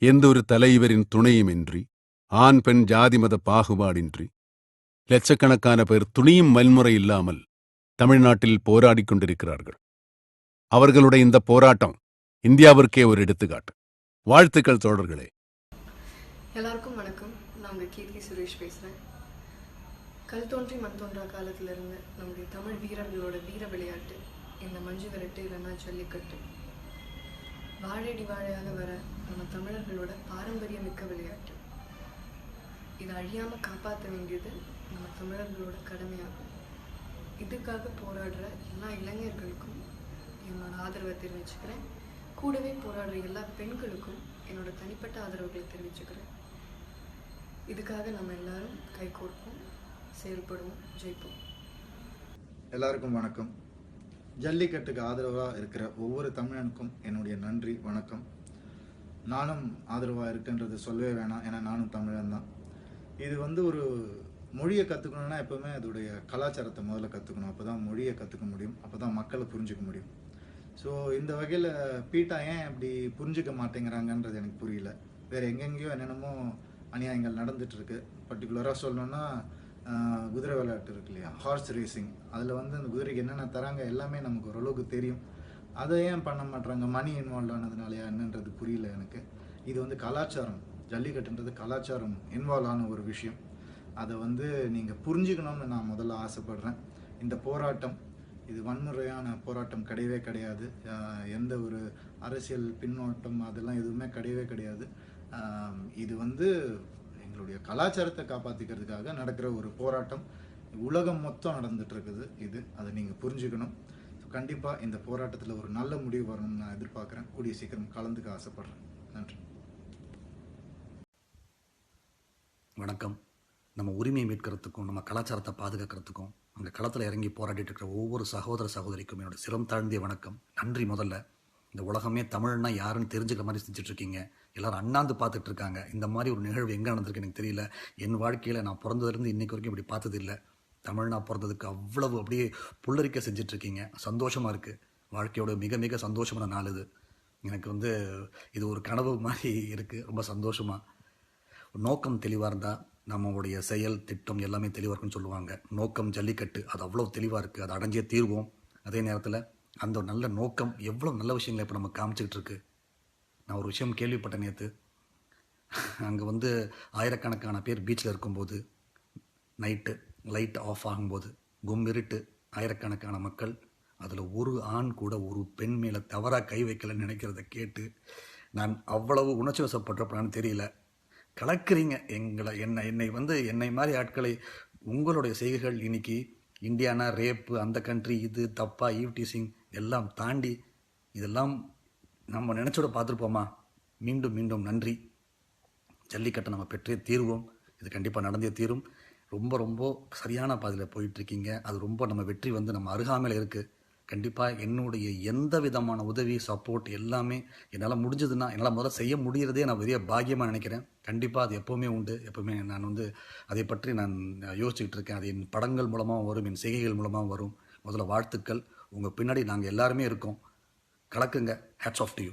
எந்தொரு தலைவரின் துணையுமின்றி ஆண் பெண் ஜாதி மத பாகுபாடின்றி லட்சக்கணக்கான பேர் துணியும் வன்முறை இல்லாமல் தமிழ்நாட்டில் போராடிக் கொண்டிருக்கிறார்கள். அவர்களுடைய இந்த போராட்டம் இந்தியாவிற்கே ஒரு எடுத்துக்காட்டு. வாழ்த்துக்கள் தோழர்களே. எல்லாருக்கும் வணக்கம். நான் உங்கள் கீர்த்தி சுரேஷ் பேசுகிறேன். கல் தோன்றி மண் தோன்றா காலத்திலிருந்து நம்முடைய தமிழ் வீரர்களோட வீர விளையாட்டு இந்த மஞ்சு விரட்டு இல்லைன்னா ஜல்லிக்கட்டு வாழையடி வாழையாக வர நம்ம தமிழர்களோட பாரம்பரிய மிக்க விளையாட்டு. இதை அழியாமல் காப்பாற்ற வேண்டியது நம்ம தமிழர்களோட கடமையாகும். இதுக்காக போராடுற எல்லா இளைஞர்களுக்கும் என்னோட ஆதரவை தெரிவிச்சுக்கிறேன். கூடவே போராடுற எல்லா பெண்களுக்கும் என்னோட தனிப்பட்ட ஆதரவுகளை தெரிவிச்சுக்கிறேன். இதுக்காக நம்ம எல்லாரும் கைகோர்ப்போம் செயல்படுவோம் ஜெயிப்போம். எல்லாருக்கும் வணக்கம். ஜல்லிக்கட்டுக்கு ஆதரவாக இருக்கிற ஒவ்வொரு தமிழனுக்கும் என்னுடைய நன்றி வணக்கம். நானும் ஆதரவாக இருக்குன்றது சொல்லவே வேணாம் ஏன்னா நானும் தமிழன் தான். இது வந்து ஒரு மொழியை கற்றுக்கணுன்னா எப்போவுமே அதோடைய கலாச்சாரத்தை முதல்ல கற்றுக்கணும் அப்போ தான் மொழியை கற்றுக்க முடியும். அப்போ தான் மக்களை புரிஞ்சுக்க முடியும். ஸோ இந்த வகையில் பீட்டா ஏன் அப்படி புரிஞ்சுக்க மாட்டேங்கிறாங்கன்றது எனக்கு புரியல. வேறு எங்கெங்கேயோ என்னென்னமோ அநியாயங்கள் நடந்துகிட்ருக்கு பர்டிகுலராக சொல்லணுன்னா குதிரை விளையாட்டு இருக்கு இல்லையா? ஹார்ஸ் ரேசிங் அதில் வந்து அந்த குதிரைக்கு என்னென்ன தராங்க எல்லாமே நமக்கு ஓரளவுக்கு தெரியும். அதை ஏன் பண்ண மாட்டாங்க மணி இன்வால்வ் ஆனதுனாலயா என்னன்றது புரியல எனக்கு. இது வந்து கலாச்சாரம். ஜல்லிக்கட்டுன்றது கலாச்சாரம் இன்வால்வ் ஆன ஒரு விஷயம். அதை வந்து நீங்கள் புரிஞ்சுக்கணும்னு நான் முதல்ல ஆசைப்படுறேன். இந்த போராட்டம் இது வன்முறையான போராட்டம் கிடையவே கிடையாது. எந்த ஒரு அரசியல் பின்னோட்டம் அதெல்லாம் எதுவுமே கிடையவே கிடையாது. இது வந்து எங்களுடைய கலாச்சாரத்தை காப்பாற்றிக்கிறதுக்காக நடக்கிற ஒரு போராட்டம். உலகம் மொத்தம் நடந்துட்டு இருக்குது இது அதை நீங்கள் புரிஞ்சுக்கணும். கண்டிப்பாக இந்த போராட்டத்தில் ஒரு நல்ல முடிவு வரணும்னு நான் எதிர்பார்க்குறேன். கூடிய சீக்கிரம் கலந்துக்க ஆசைப்பட்றேன். நன்றி. வணக்கம். நம்ம உரிமையை மீட்கிறதுக்கும் நம்ம கலாச்சாரத்தை பாதுகாக்கிறதுக்கும் அங்கே களத்தில் இறங்கி போராடிட்டு இருக்கிற ஒவ்வொரு சகோதர சகோதரிக்கும் என்னோட சிரம் தாழ்ந்திய வணக்கம். நன்றி முதல்ல. இந்த உலகமே தமிழ்னா யாருன்னு தெரிஞ்சுக்கிற மாதிரி செஞ்சுட்டு இருக்கீங்க எல்லாரும் அண்ணாந்து பார்த்துட்டு இருக்காங்க இந்த மாதிரி ஒரு நிகழ்வு எங்கே நடந்திருக்கு எனக்கு தெரியல. என் வாழ்க்கையில் நான் பிறந்ததுலேருந்து இன்னைக்கு வரைக்கும் இப்படி பார்த்தது இல்லை தமிழ்னா பிறந்ததுக்கு அவ்வளவு அப்படியே புல்லரிக்க செஞ்சுட்டு இருக்கீங்க சந்தோஷமாக இருக்குது வாழ்க்கையோட மிக மிக சந்தோஷமான நாள் இது. எனக்கு வந்து இது ஒரு கனவு மாதிரி இருக்குது ரொம்ப சந்தோஷமாக நோக்கம் தெளிவாக இருந்தால் நம்மளுடைய செயல் திட்டம் எல்லாமே தெளிவாக இருக்குன்னு சொல்லுவாங்க. நோக்கம் ஜல்லிக்கட்டு அது அவ்வளோ தெளிவாக இருக்குது அதை அடைஞ்சே தீர்வோம். அதே நேரத்தில் அந்த ஒரு நல்ல நோக்கம் எவ்வளோ நல்ல விஷயங்களை இப்போ நம்ம காமிச்சிக்கிட்டு இருக்கு நான் ஒரு விஷயம் கேள்விப்பட்டேன் நேற்று அங்கே வந்து ஆயிரக்கணக்கான பேர் பீச்சில் இருக்கும்போது நைட்டு லைட் ஆஃப் ஆகும்போது கும்மிருட்டு ஆயிரக்கணக்கான மக்கள் அதில் ஒரு ஆண் கூட ஒரு பெண் மேலே தவறாக கை வைக்கலன்னு நினைக்கிறத கேட்டு நான் அவ்வளவு உணர்ச்சி வசப்படுறப்படான்னு தெரியல. கலக்கிறீங்க எங்களை என்னை என்னை வந்து என்னை மாதிரி ஆட்களை உங்களுடைய செய்கைகள் இன்னைக்கு இந்தியானா ரேப்பு அந்த கண்ட்ரி இது தப்பா ஈவ்டீசிங் எல்லாம் தாண்டி இதெல்லாம் நம்ம நினச்சோட பார்த்துருப்போமா? மீண்டும் மீண்டும் நன்றி. ஜல்லிக்கட்டை நம்ம பெற்றே தீர்வோம். இது கண்டிப்பாக நடந்தே தீரும். ரொம்ப ரொம்ப சரியான பாதையில் போயிட்டுருக்கீங்க அது ரொம்ப நம்ம வெற்றி வந்து நம்ம அருகாமையில் இருக்குது கண்டிப்பாக என்னுடைய எந்த விதமான உதவி சப்போர்ட் எல்லாமே என்னால் முடிஞ்சதுன்னா என்னால் முதல்ல செய்ய முடிகிறதே நான் பெரிய பாக்கியமாக நினைக்கிறேன். கண்டிப்பாக அது எப்போவுமே உண்டு. எப்போவுமே நான் வந்து அதை பற்றி நான் யோசிச்சுக்கிட்டு இருக்கேன். அது என் படங்கள் மூலமாக வரும் என் செய்கைகள் மூலமாக வரும். முதல்ல வாழ்த்துக்கள். உங்கள் பின்னாடி நாங்கள் எல்லாருமே இருக்கோம். கலக்குங்க. Hats off to you